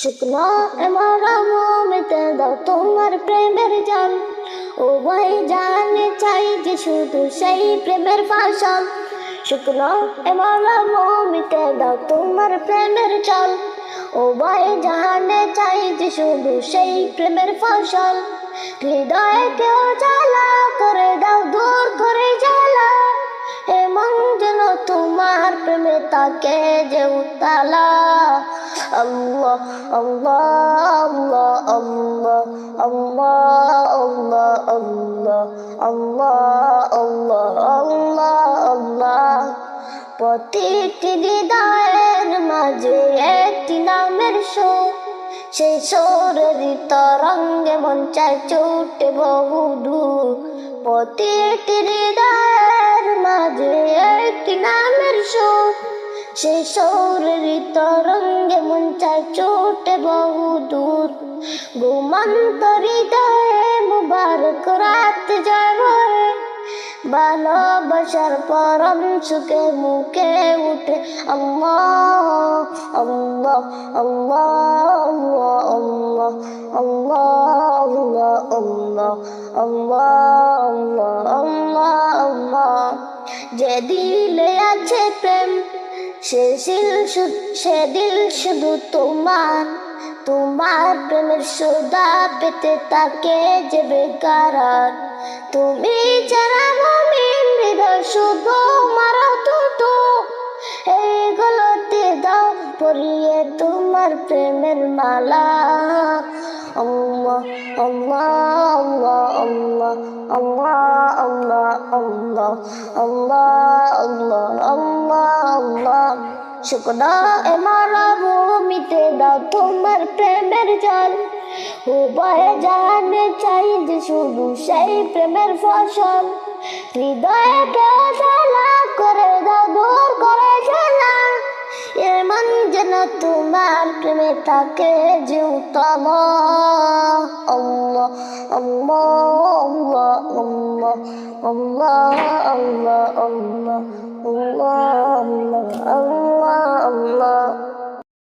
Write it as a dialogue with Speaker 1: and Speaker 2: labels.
Speaker 1: শুকনো এমারা মোমেতে দাও তোমার প্রেমের জান ও ভাই, জানে চাই যে শুধু সেই প্রেমের ফাঁসল। শুকনো এমারা মোমিতে দাও তোমার প্রেমের চল। ও ভাই, জানে চাই যে শুধু সেই প্রেমের ফসল। হৃদয়ে কেউ জ্বালা করে দাও, দূর করে জ্বালা। এমন যেন তোমার প্রেমে তাকে যে উতালা আল্লাহ আল্লাহ আল্লাহ আল্লাহ আল্লাহ আল্লাহ আল্লাহ আল্লাহ। আল্লাহ আল্লাহ আল্লাহ প্রতিটি হৃদয়ের মাঝে একটি নামের সুর। সেই সোরের তরঙ্গে মন চায় চোটে বহু দূর। প্রতিটি হৃদয়ের মাঝে একটি নামের সুর। সেই সৌরের তরঙ্গে মন চায় চোটে বহু দূর ঘুমন্ত হৃদয়ে মুবারক রাত জয় ভালোবাসার পরম সুখে মুখে উঠে আল্লাহ আল্লাহ আল্লাহ আল্লাহ আল্লাহ আল্লাহ আল্লাহ আল্লাহ আল্লাহ আল্লাহ যে দিলে আছে প্রেম সে দিল সে শুধু তোমার তোমার প্রেমের সুদা পেতে তাকে যে বেকার। তুমি যারা মমিন, হৃদয় শুধু মারা দুটো এইগুলোতে দাও পরিয়ে তোমার প্রেমের মালা। আল্লাহ আল্লাহ আল্লাহ আল্লাহ আল্লাহ আল্লাহ আল্লাহ আল্লাহ আল্লাহ আল্লাহ। শুকনা এমারা ভূমিতে দাও তোমার প্রেমের জল। উভয় জানে চাই যে শুধু সেই প্রেমের ফসল। হৃদয়ে কেউ জ্বালা করে দাও, দূর করে জ্বালা। এমন যেন তোমার প্রেমে থাকে যে উত্তম। আল্লাহ আল্লাহ আল্লাহ আল্লাহ আল্লাহ আল্লাহ।